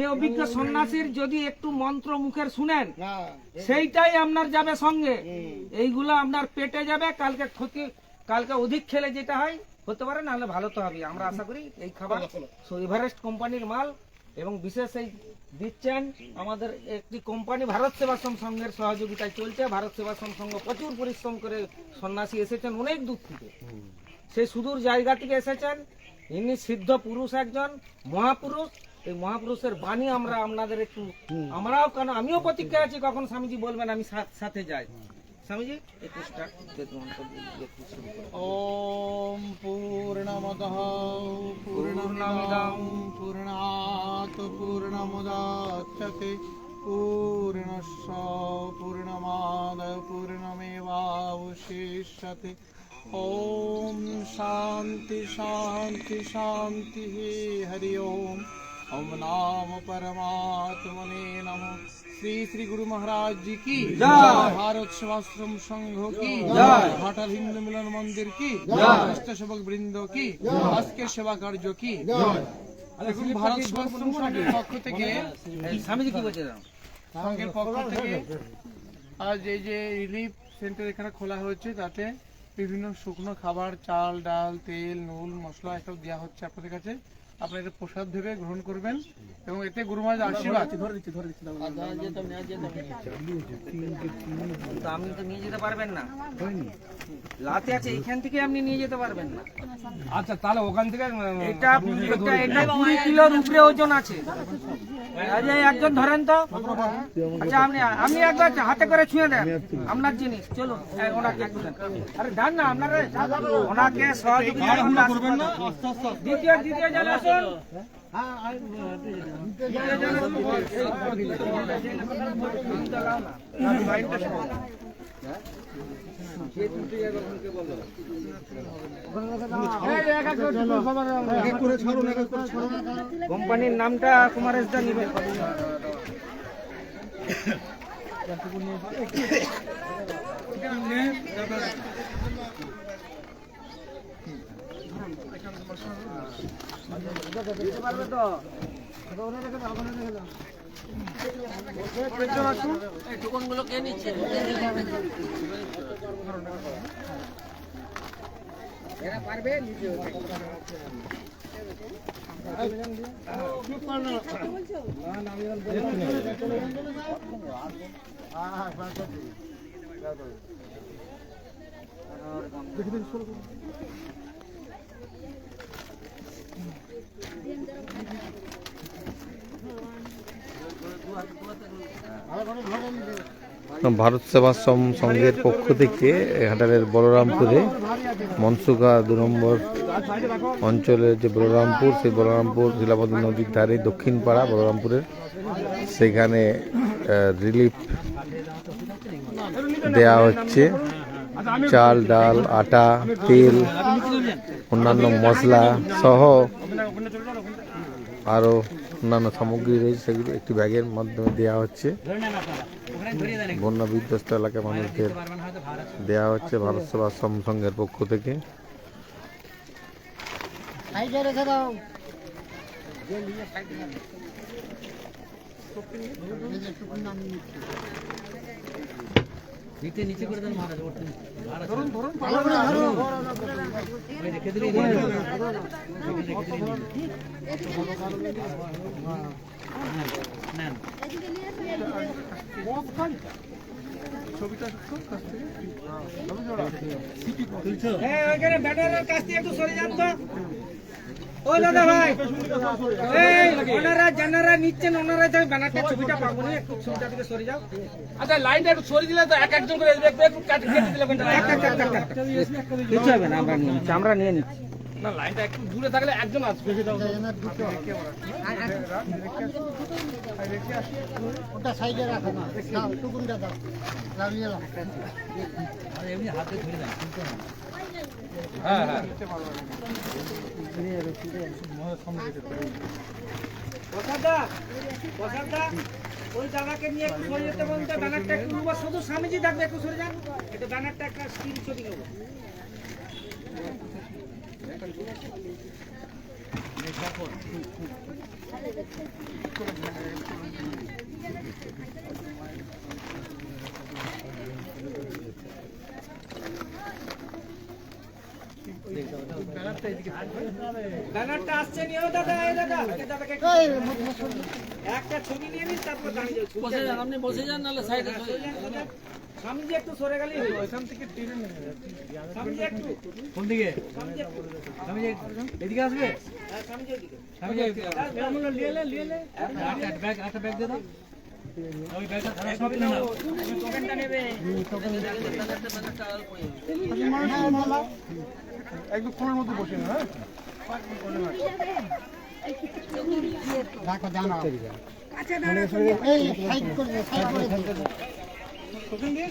যে অভিজ্ঞ সন্ন্যাসীর যদি একটু মন্ত্র মুখের শুনেন সেইটাই আপনার যাবে সঙ্গে। এইগুলো আপনার পেটে যাবে কালকে ক্ষতি কালকে অধিক খেলে যেটা হয় হতে পারে নাহলে ভালো তো হবে। আমরা আশা করি এই খাবার এভারেস্ট কোম্পানির মাল এবং বিশেষ এই দিচ্ছেন আমাদের একটি কোম্পানি ভারত সেবাশ্রম সংঘের সহযোগিতায় চলছে। ভারত সেবাশ্রম সংঘ প্রচুর পরিশ্রম করে সন্ন্যাসী এসেছেন অনেক দূর থেকে। সেই সুদূর জায়গা থেকে এসেছেন। ইনি সিদ্ধ পুরুষ একজন মহাপুরুষ এই মহাপুরুষের বাণী আমরা আপনাদের একটু আমরাও কেন আমিও প্রতিজ্ঞা আছি কখন স্বামীজি বলবেন আমি সাথ- সাথে যাই স্বামীজি একটু start বেদ মন্ত্র দিয়ে একটু শুরু করুন। ॐ पूर्णमदः पूर्णमिदं पूर्णात् पूर्णमुदच्यते पूर्णस्य पूर्णमादाय पूर्णमेवावशिष्यते ॐ शान्ति शान्ति शान्तिः हरि ओम् ॐ नाम परमात्मने नमः श्री श्री गुरु महाराज जी की भारत सेवाश्रम संघ की घाटल हिंदू मिलन मंदिर की राष्ट्र सेवक বৃন্দ কি আজকের সেবা কার্য কি দেখুন ভারত সেবাশ্রম সংঘের পক্ষ থেকে এই স্বামীজি কি বলছে জানো? সংঘের পক্ষ থেকে আজ এই যে রিলিফ সেন্টার এখানে খোলা হয়েছে তাতে বিভিন্ন শুকনো খাবার চাল ডাল তেল নুন মশলা এসব দেওয়া হচ্ছে আপনাদের কাছে আপনারা এটা প্রসাদ ভেবে গ্রহণ করবেন এবং এতে গুরু মহারাজ আশীর্বাদ। তো আপনি তো নিয়ে যেতে পারবেন না। লাতে আছে এইখান থেকে আপনি নিয়ে যেতে পারবেন না। আচ্ছা তাহলে ওখান থেকে এটা এটা এটা কুড়ি কিলোর উপরে ওজন আছে। একজন ধরেন তো। আচ্ছা আপনি আপনি একবার হাতে করে ছুঁয়ে দেন। আপনার জিনিস চলো ওনাকে আরে দেন না আপনারা ওনাকে সহযোগিতা দ্বিতীয় দ্বিতীয় জন। কোম্পানির নামটা কুমারেশ দা নিবে কে নিচ্ছে দেখে দিন শুরু করুন। ভারত সেবাশ্রম সংঘের পক্ষ থেকে হাটারের বলরামপুরে মনসুকা দু নম্বর অঞ্চলের যে বলরামপুর, সেই বলরামপুর শিলাবতী নদীর ধারে দক্ষিণ পাড়া বলরামপুরের, সেখানে রিলিফ দেয়া হচ্ছে। চাল, ডাল, আটা, তেল, অন্যান্য মশলা সহ আরও অন্যান্য সামগ্রী রয়েছে, সেগুলো একটি ব্যাগের মাধ্যমে দেওয়া হচ্ছে। বন্যা বিধ্বস্ত এলাকার মানুষদের দেওয়া হচ্ছে ভারত সেবাশ্রম সংঘের পক্ষ থেকে। হ্যাঁ ওইখানে ব্যানারের কাছ থেকে একটু সরে যান তো। ও দাদা ভাই। এই ওনারা যারা নিচ্ছেন ওনারা তো ব্যানারটা ছবিটা পাবো না একটু ছবিটা থেকে সরে যাও। আচ্ছা লাইনটা একটু সরে দিলে তো এক একজন করে একটু একটু কাট- কেটে দিলে কোনটা। কিছু হবে না আমরা নিয়ে নিচ্ছি আমরা নিয়ে নিচ্ছি। না লাইনটা একটু দূরে থাকলে একজন আসবে। ওটা সাইডে রাখো না। দাও টুকুনটা দাও। লাগিয়ে দাও। হ্যাঁ হ্যাঁ। ওই দাদাকে নিয়ে একটু সরে যেতে ব্যানারটা একটু নেব শুধু স্বামীজি থাকবে একটু সরে যান। একটু ব্যানারটা একটা স্ক্রিন ছবি নেব আসছে নিও দাদা এই দাদা এই দাদাকে একটা ছবি নিয়ে নিন তারপর দাঁড়িয়ে যাও বসে যান আপনি বসে যান নাহলে সাইডে সামনে দিয়ে একটু সরে গেলেই হলো ওইখান থেকে টেনে নেবে সামনে দিয়ে একটু কোন দিকে সামনে দিয়ে একটু সামনে এদিকে আসবে হ্যাঁ সামনে দিয়ে এদিকে সামনে দিয়ে এদিকে আমরা নিয়ে লে নিয়ে লে একটা ব্যাগ একটা ব্যাগ দে দাও ওই ব্যাগটা সব নাও টোকেনটা নেবে একদম ফোনের মধ্যে বসে না হ্যাঁ?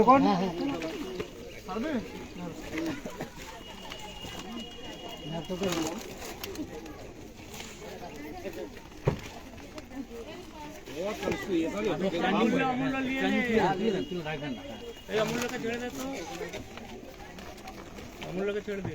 কোন পারবে? এই অমূল্যকে ছেড়ে দে তো। অমূল্যকে ছেড়ে দে।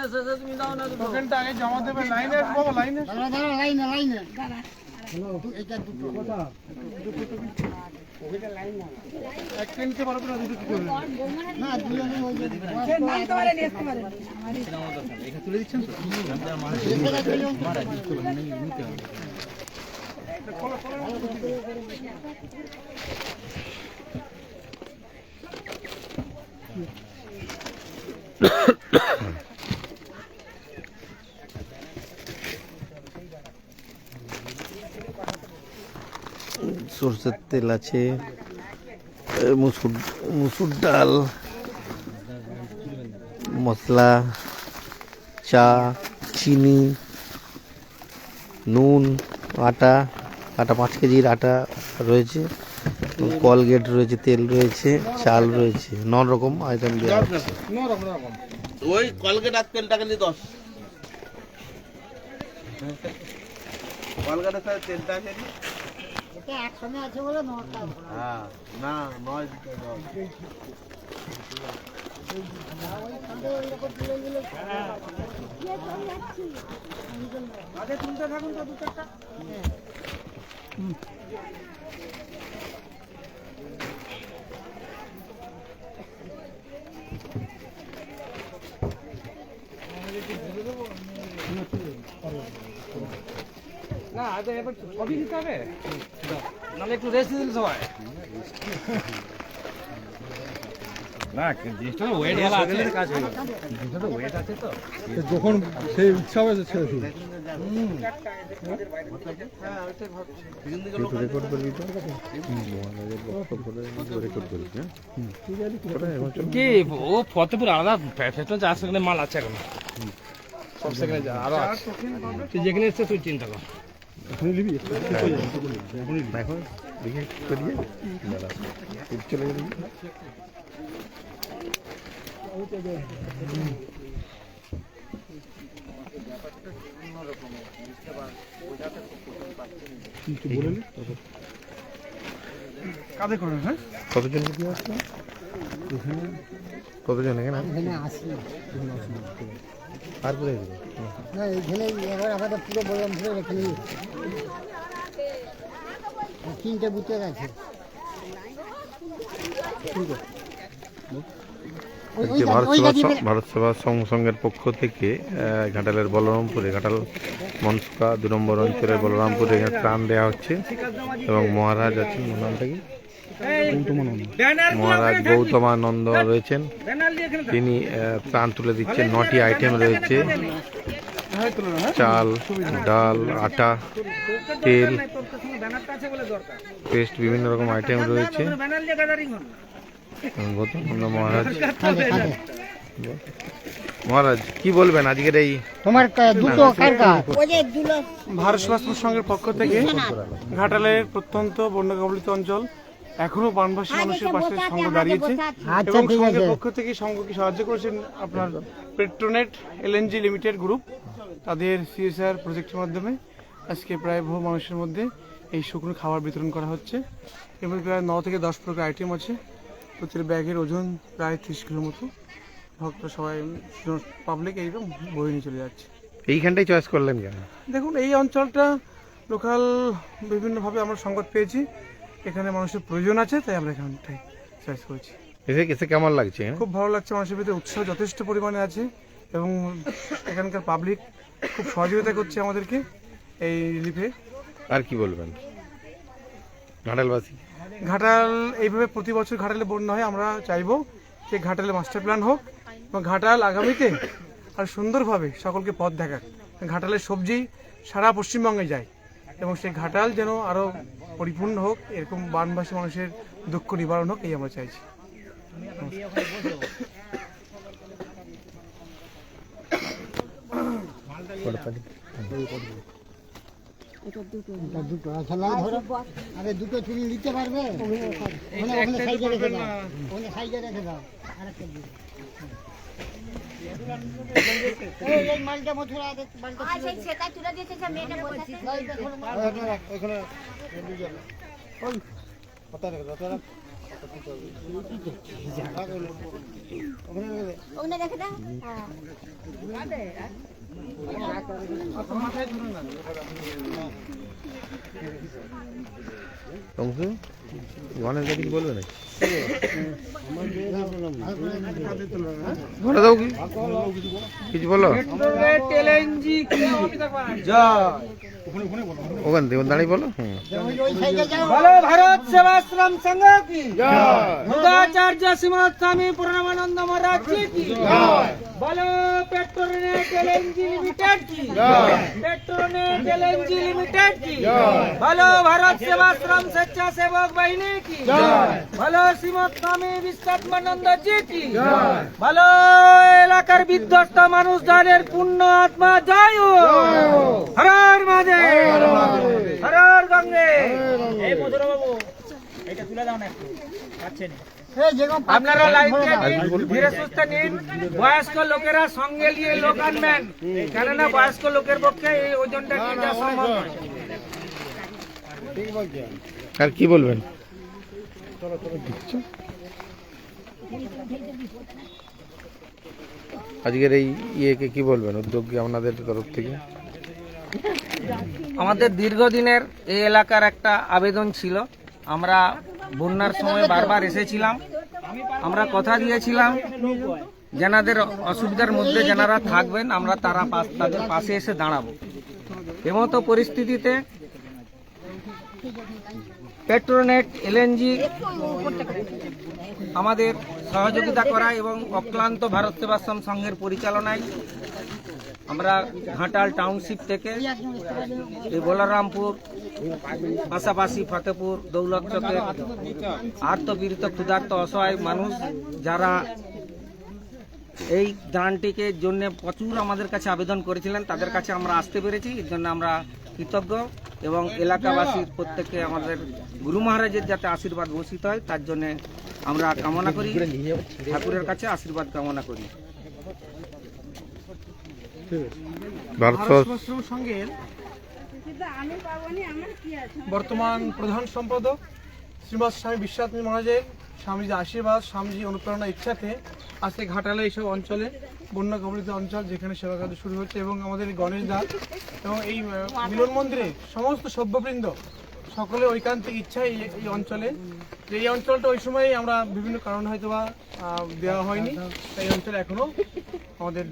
এসে তুমি দাও না দুটো টোকেনটা আগে জমা দেবে লাইনে বাবা লাইনে দাঁড়া দাঁড়া লাইনে লাইনে দু- এটা দুটো একটা নিতে পারবে না দুটো কি করবে না দুজনে ওই যে এখানে দুজন। সরষের তেল আছে মুসুর মুসুর ডাল, মশলা, চা, চিনি, নুন, আটা আটা পাঁচ কেজির আটা রয়েছে। কলগেট রয়েছে তেল রয়েছে চাল রয়েছে ন রকম আইটেম দেওয়া হচ্ছে ওই কলগেট আর তেলটাকে নিয়ে দশ। কলগেটের সাথে তেলটা আছে নি? এটা একসঙ্গে আছে বলে নটা হ্যাঁ না নয় দশ। আগে তুলতে থাকুন তো দু চারটা। না আগে এবার সবই দিতে হবে। নাহলে একটু রেস্ট দিন সবাই না জিনিসটা ওয়েট আছে। কাজ হয়ে জিনিসটা তো ওয়েট আছে তো। যখন সেই ইচ্ছা হবে ছেড়ে দিবে রেকর্ড করবি তো হ্যাঁ আছে কি ও ফতেপুর আলাদা ফেটো চার সেকেন্ডে মাল আছে এখন। সব সেকেন্ডে যা আরও আছে। তুই যেখানে এসছে তুই চিন্তা কর। এখনই নিবি? দেখো দেখে চলে গেলি কাঁধে করে হ্যাঁ কতজন কি আসলো কতজন এখানে? এখানে আসি আর না এখানে আমাদের পুরো বললাম ধরে এখানে তিনটে বুথের আছে ওই- যে ভারত সেবা সং- ভারত সেবা সংঘ সংঘের পক্ষ থেকে ঘাটালের বলরামপুরে ঘাটাল মনসুকা দু নম্বর অঞ্চলের বলরামপুরে এখানে ত্রাণ দেওয়া হচ্ছে এবং মহারাজ আছেন নামটা কি মহারাজ গৌতমানন্দ রয়েছেন তিনি আহ, ত্রাণ তুলে দিচ্ছেন নটি আইটেম রয়েছে হ্যাঁ? চাল ডাল আটা তেল পেস্ট বিভিন্ন রকম আইটেম রয়েছে হন মহারাজ। মহারাজ কি বলবেন আজকের এই তোমার দুটো ভারত সেবাশ্রম সংঘের পক্ষ থেকে ঘাটালের প্রত্যন্ত বন্যা কবলিত অঞ্চল এখনও বানবাসী মানুষের পাশে সংঘ দাঁড়িয়েছে। আচ্ছা, এবং ঠিক সংঘের আছে। পক্ষ থেকে সংঘকে সাহায্য করেছেন আপনার পেট্রোনেট এলএনজি লিমিটেড গ্রুপ। তাদের সিএসআর প্রজেক্টের মাধ্যমে আজকে প্রায় বহু মানুষের মধ্যে এই শুকনো খাবার বিতরণ করা হচ্ছে। এবং প্রায় ন থেকে দশ প্রকার আইটেম আছে। প্রতিটি ব্যাগের ওজন প্রায় ত্রিশ কিলো মতো। ভক্ত সবাই পাবলিক এইরকম বয়ে নিয়ে চলে যাচ্ছে। এইখানটাই চয়েস করলেন কেন? দেখুন এই অঞ্চলটা লোকাল বিভিন্নভাবে আমরা সংবাদ পেয়েছি। এখানে মানুষের প্রয়োজন আছে তাই আমরা এখানটাই চয়েস করেছি। এসে এসে কেমন লাগছে? খুব ভালো লাগছে মানুষের ভিতরে উৎসাহ যথেষ্ট পরিমাণে আছে এবং এখানকার পাবলিক খুব সহযোগিতা করছে আমাদেরকে এই রিলিফে আর কি বলবেন? ঘাটালবাসী ঘাটাল, এইভাবে প্রতি বছর ঘাটালে বন্যা হয়, আমরা চাইব যে ঘাটালে মাস্টার প্ল্যান হোক এবং ঘাটাল আগামীতে আর সুন্দরভাবে সকলকে পথ দেখাক। ঘাটালের সবজি সারা পশ্চিমবঙ্গে যায় এবং সেই ঘাটাল যেন আরও পরিপূর্ণ হোক, এরকম বানবাসী মানুষের দুঃখ নিবারণ হোক, এই আমরা চাইছি। এটা দুটো আচ্ছা নাও ধরো আরে দুটো তুমি নিতে পারবে? ওখানে ওখানে সাইডে রেখে দাও। ওখানে সাইডে রেখে দাও। আরেকটা দিও। ওখানে রেখে দাও হ্যাঁ। অংশু গণেশ দাদি কিছু বলবে নাকি কিছু বলো দাঁড়িয়ে বলো হুম ওই ওই বলো? ভারত সেবাশ্রম সংঘ কি? দুর্গাচার্য স্বামী পূর্ণমানন্দ মহারাজ কি? বলো পেট্রোনেট এলএনজি লিমিটেড কি? পেট্রোনেট এলএনজি লিমিটেড কি? বলো ভারত সেবাশ্রম স্বেচ্ছাসেবক বাহিনী কি? বলো স্বামী বিশ্বাত্মানন্দ জি কি? বলো এলাকার বিধ্বস্ত মানুষ যাদের পূর্ণ আত্মা জয় আপনারা ধীরে সুস্থে নিন। বয়স্ক লোকেরা সঙ্গে নিয়ে লোক আনবেন। কেননা বয়স্ক লোকের পক্ষে এই ওজনটা নিয়ে সম্ভব নয়। আর কি বলবেন? আজকের এই ইয়েকে কি বলবেন? উদ্যোগী আপনাদের তরফ থেকে? আমাদের দীর্ঘদিনের এই এলাকার একটা আবেদন ছিল। আমরা বন্যার সময় বারবার এসেছিলাম। আমরা কথা দিয়েছিলাম, যেনাদের অসুবিধার মধ্যে যেনারা থাকবেন, আমরা তারা তাদের পাশে এসে দাঁড়াবো। এমতো পরিস্থিতিতে পেট্রোনেট, এলএনজি আমাদের সহযোগিতা করা এবং অক্লান্ত ভারত সেবাশ্রম সংঘের পরিচালনায় আমরা ঘাটাল টাউনশিপ থেকে এই বলরামপুর, পাশাপাশি ফতেপুর দৌলত চকের আর্তপীড়িত ক্ষুধার্ত, অসহায় মানুষ যারা এই দানটিকে জন্য প্রচুর আমাদের কাছে আবেদন করেছিলেন, তাদের কাছে আমরা আসতে পেরেছি। এর জন্য আমরা কৃতজ্ঞ এবং এলাকাবাসীর প্রত্যেককে আমাদের গুরু মহারাজের যাতে আশীর্বাদ বসিত হয়, তার জন্য আমরা কামনা করি। ঠাকুরের কাছে আশীর্বাদ কামনা করি ভারত ভারত সহ- সেবাশ্রম সংঘের বর্তমান প্রধান সম্পাদক শ্রীমৎ স্বামী বিশ্বাত্মী মহারাজের স্বামীজি আশীর্বাদ স্বামীজি অনুপ্রেরণা ইচ্ছাতে আজকে ঘাটালে এইসব অঞ্চলে বন্যা কবলিত অঞ্চল যেখানে সেবা কাজ শুরু হচ্ছে এবং আমাদের গণেশ দাস এবং এই মিলন মন্দিরে সমস্ত সভ্যবৃন্দ সকলে ঐকান্তিক ইচ্ছা এই এই অঞ্চলে। যে এই অঞ্চলটা ওই সময় আমরা বিভিন্ন কারণে হয়তো বা দেওয়া হয়নি তাই এই অঞ্চলে এখনও আমাদের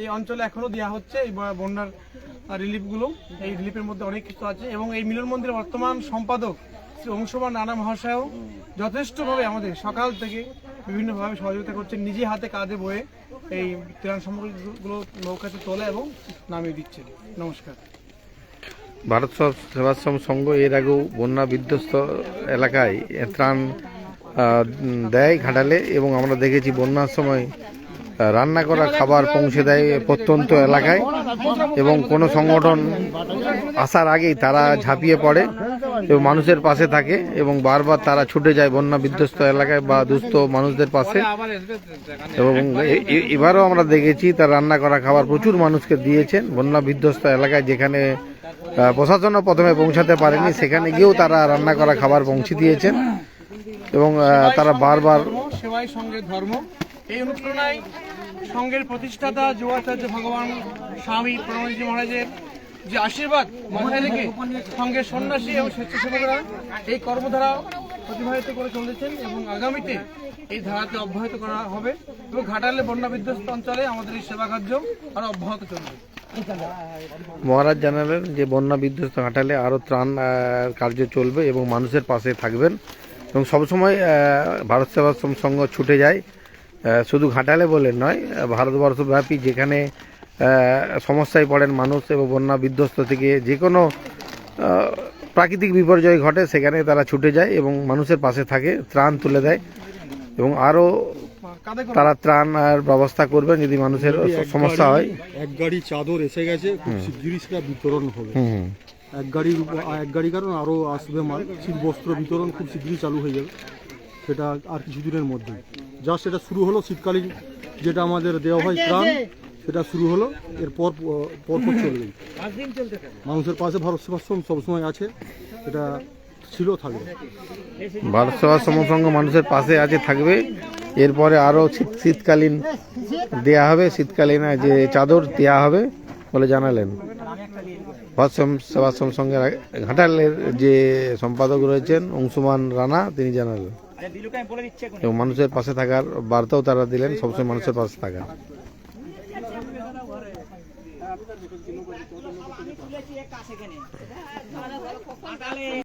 এই অঞ্চলে এখনও দেওয়া হচ্ছে এই বন্যার রিলিফগুলো। এই রিলিফের মধ্যে অনেক কিছু আছে এবং এই মিলন মন্দিরের বর্তমান সম্পাদক শ্রী অংশমান নানা মহাশয়ও যথেষ্টভাবে আমাদের সকাল থেকে বিভিন্নভাবে সহযোগিতা করছেন, নিজে হাতে কাঁধে বয়ে এই ত্রাণ সামগ্রীগুলো নৌকাতে তোলে এবং নামিয়ে দিচ্ছেন। নমস্কার। ভারত সেবাশ্রম সংঘ এর আগেও বন্যা বিধ্বস্ত এলাকায় ত্রাণ দেয় ঘাটালে এবং আমরা দেখেছি বন্যার সময় রান্না করা খাবার পৌঁছে দেয় প্রত্যন্ত এলাকায় এবং কোনো সংগঠন আসার আগেই তারা ঝাঁপিয়ে পড়ে এবং মানুষের পাশে থাকে এবং বারবার তারা ছুটে যায় বন্যা বিধ্বস্ত এলাকায় বা দুস্থ মানুষদের পাশে। এবং এবারও আমরা দেখেছি তার রান্না করা খাবার প্রচুর মানুষকে দিয়েছেন বন্যা বিধ্বস্ত এলাকায় যেখানে প্রশাসনও প্রথমে পৌঁছাতে পারেনি, সেখানে গিয়েও তারা রান্না করা খাবার পৌঁছে দিয়েছেন। এবং তারা বারবার সেবাই সঙ্গের ধর্ম এই অনুপ্রেরণায় সঙ্গের প্রতিষ্ঠাতা যুবাচার্য ভগবান স্বামী প্রণবজি মহারাজের যে আশীর্বাদ মাথায় রেখে সঙ্গের সন্ন্যাসী এবং স্বেচ্ছাসেবকরা এই কর্মধারা প্রতিভাবিত করে চলেছেন এবং আগামীতে এই ধারাকে অব্যাহত করা হবে এবং ঘাটালে বন্যা বিধ্বস্ত অঞ্চলে আমাদের এই সেবা কার্য আরও অব্যাহত চলবে। মহারাজ জানালেন যে বন্যা বিধ্বস্ত ঘাটালে আরও ত্রাণ কার্য চলবে এবং মানুষের পাশে থাকবেন এবং সবসময় ভারত সেবাশ্রম সংঘ ছুটে যায়। শুধু ঘাটালে বলে নয় ভারতবর্ষব্যাপী যেখানে সমস্যায় পড়েন মানুষ এবং বন্যা বিধ্বস্ত থেকে যে কোনো প্রাকৃতিক বিপর্যয় ঘটে সেখানে তারা ছুটে যায় এবং মানুষের পাশে থাকে ত্রাণ তুলে দেয় এবং আরও তারা ত্রাণ আর ব্যবস্থা করবেন যদি মানুষের সমস্যা হয়। এক গাড়ি চাদর এসে গেছে খুব শিগগিরই সেটা বিতরণ হবে। এক গাড়ির এক গাড়ি কারণ আরও আসবে মাল শীত বস্ত্র বিতরণ খুব শিগগিরই চালু হয়ে যাবে। সেটা আর কিছুদিনের মধ্যে। জাস্ট সেটা শুরু হলো শীতকালীন যেটা আমাদের দেওয়া হয় ত্রাণ, সেটা শুরু হলো, এরপর পরপর চলবে। মানুষের পাশে ভারত সেবাশ্রম সবসময় আছে, এটা ছিল, থাকবে। ভারত সেবা সমসংঘ মানুষের পাশে আছে, থাকবে। এরপরে আরও শীত, শীতকালীন দেয়া হবে, শীতকালীন যে চাদর দেয়া হবে, বলে জানালেন। ভারত সম- সেবা সমসংঘের ঘাটালের যে সম্পাদক রয়েছেন অংশুমান রানা, তিনি জানালেন। এবং মানুষের পাশে থাকার বার্তাও তারা দিলেন সবসময় মানুষের পাশে থাকার